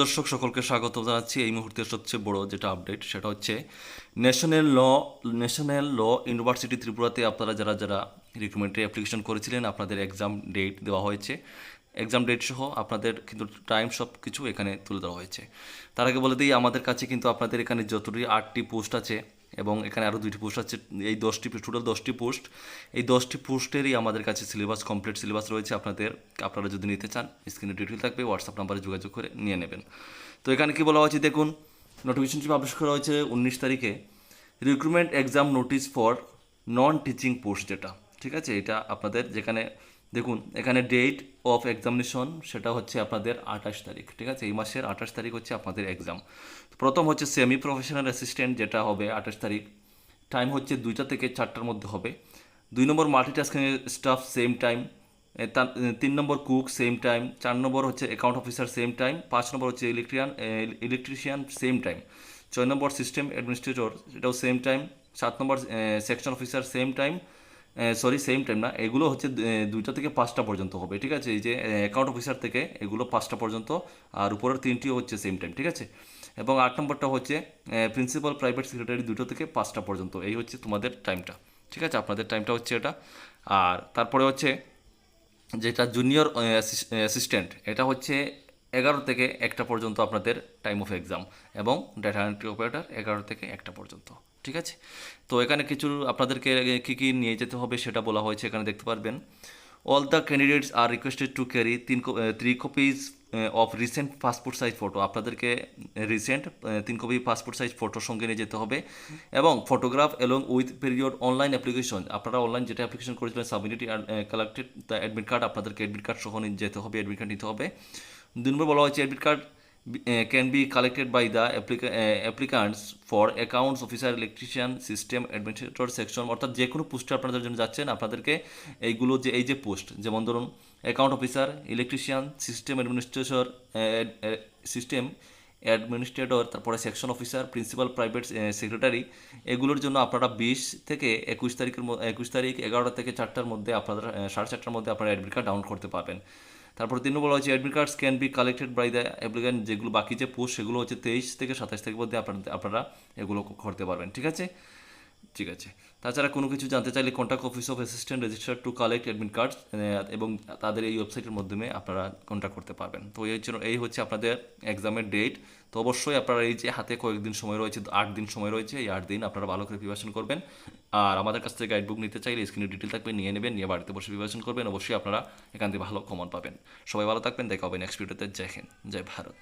দর্শক সকলকে স্বাগত জানাচ্ছি। এই মুহূর্তের সবচেয়ে বড় যেটা আপডেট সেটা হচ্ছে national law national law university ত্রিপুরাতে আপনারা যারা যারা রিক্রুটমেন্টের অ্যাপ্লিকেশন করেছিলেন, আপনাদের এক্সাম ডেট দেওয়া হয়েছে। এক্সাম ডেট সহ আপনাদের কিন্তু টাইম সব কিছু এখানে তুলে দেওয়া হয়েছে। তার আগে বলে দিই, আমাদের কাছে কিন্তু আপনাদের এখানে যতটি আটটি পোস্ট আছে এবং এখানে আরও দুইটি পোস্ট আছে। এই দশটি টোটাল দশটি পোস্ট এই দশটি পোস্টেরই আমাদের কাছে সিলেবাস কমপ্লিট সিলেবাস রয়েছে আপনাদের। আপনারা যদি নিতে চান স্ক্রিনে ডিটেল থাকবে হোয়াটসঅ্যাপ নাম্বারে যোগাযোগ করে নিয়ে নেবেন। তো এখানে কী বলা হয়েছে দেখুন নোটিফিকেশনটি পাবলিশ করা হয়েছে উনিশ তারিখে recruitment exam notice for non teaching post যেটা ঠিক আছে? এটা আপনাদের যেখানে, দেখুন, এখানে ডেট অফ এক্সামিনেশন সেটা হচ্ছে আপনাদের আঠাশ তারিখ, ঠিক আছে? এই মাসের আঠাশ তারিখ হচ্ছে আপনাদের এক্সাম প্রথম হচ্ছে সেমি প্রফেশনাল অ্যাসিস্ট্যান্ট যেটা হবে আঠাশ তারিখ। টাইম হচ্ছে দুইটা থেকে চারটার মধ্যে হবে। দুই নম্বর মাল্টিটাস্কিং স্টাফ সেম টাইম তিন নম্বর কুক সেম টাইম চার নম্বর হচ্ছে অ্যাকাউন্ট অফিসার সেম টাইম পাঁচ নম্বর হচ্ছে ইলেকট্রিয়ান ইলেকট্রিশিয়ান সেম টাইম ছয় নম্বর সিস্টেম অ্যাডমিনিস্ট্রেটর এটাও সেম টাইম সাত নম্বর section officer same time sorry same time না। এগুলো হচ্ছে দুইটা থেকে পাঁচটা পর্যন্ত হবে, ঠিক আছে? এই যে অ্যাকাউন্ট অফিসার থেকে এগুলো পাঁচটা পর্যন্ত, আর উপরের তিনটিও হচ্ছে সেম টাইম ঠিক আছে? এবং আট নম্বরটা হচ্ছে প্রিন্সিপাল প্রাইভেট সেক্রেটারি দুটো থেকে পাঁচটা পর্যন্ত। এই হচ্ছে তোমাদের টাইমটা ঠিক আছে? আপনাদের টাইমটা হচ্ছে এটা। আর তারপরে হচ্ছে, যেটা জুনিয়র অ্যাসিস্ট্যান্ট এটা হচ্ছে এগারো থেকে একটা পর্যন্ত আপনাদের টাইম অফ এক্সাম এবং ডেটা এন্ট্রি অপারেটর এগারো থেকে একটা পর্যন্ত। ঠিক আছে? তো এখানে কিছু আপনাদেরকে কী কী নিয়ে যেতে হবে সেটা বলা হয়েছে, এখানে দেখতে পারবেন। All the candidates are requested to carry তিন three copies of recent passport size photo আপনাদেরকে রিসেন্ট তিন কপি পাসপোর্ট সাইজ ফটোর সঙ্গে নিয়ে যেতে হবে। এবং ফটোগ্রাফ এবং উইথ পিরিয়ড অনলাইন অ্যাপ্লিকেশন আপনারা অনলাইন যেটা অ্যাপ্লিকেশন করেছিলেন submitted collected the admit card আপনাদেরকে অ্যাডমিট কার্ড সহ নিয়ে যেতে হবে অ্যাডমিট কার্ড নিতে হবে। দুই নম্বর বলা হয়েছে admit card can be collected by the applicants for accounts officer electrician system administrator section অর্থাৎ যে কোনো পোস্টে আপনাদের জন্য যাচ্ছেন, আপনাদেরকে এইগুলো যে, এই যে পোস্ট যেমন ধরুন account officer electrician system administrator system administrator তারপরে section officer principal private secretary এগুলোর জন্য আপনারা বিশ থেকে একুশ তারিখের একুশ তারিখ, এগারোটা থেকে চারটার মধ্যে আপনারা সাড়ে চারটার মধ্যে আপনারা অ্যাডমিট কার্ড ডাউনলোড করতে পারবেন। তারপর তিন নম্বর হচ্ছে admit cards can be collected by the applicant যেগুলো বাকি যে পোস্ট সেগুলো হচ্ছে তেইশ থেকে সাতাশ তারিখের মধ্যে আপনারা এগুলো করতে পারবেন, ঠিক আছে? ঠিক আছে। তাছাড়া কোনো কিছু জানতে চাইলে contact office of assistant register to collect admit card এবং তাদের এই ওয়েবসাইটের মাধ্যমে আপনারা কন্ট্যাক্ট করতে পারবেন। তো এই জন্য এই হচ্ছে আপনাদের এক্সামের ডেট তো অবশ্যই আপনারা এই যে হাতে কয়েকদিন সময় রয়েছে, আট দিন সময় রয়েছে, এই আট দিন আপনারা ভালো করে প্রিপারেশন করবেন। আর আমাদের কাছ থেকে গাইড বুক নিতে চাইলে স্ক্রিনে ডিটেল থাকবে, নিয়ে নেবেন, নিয়ে বাড়িতে বসে প্রিপারেশন করবেন। অবশ্যই আপনারা এখান থেকে ভালো কমন পাবেন। সবাই ভালো থাকবেন, দেখা হবে নেক্সট ভিডিওতে জয় হিন্দ, জয় ভারত।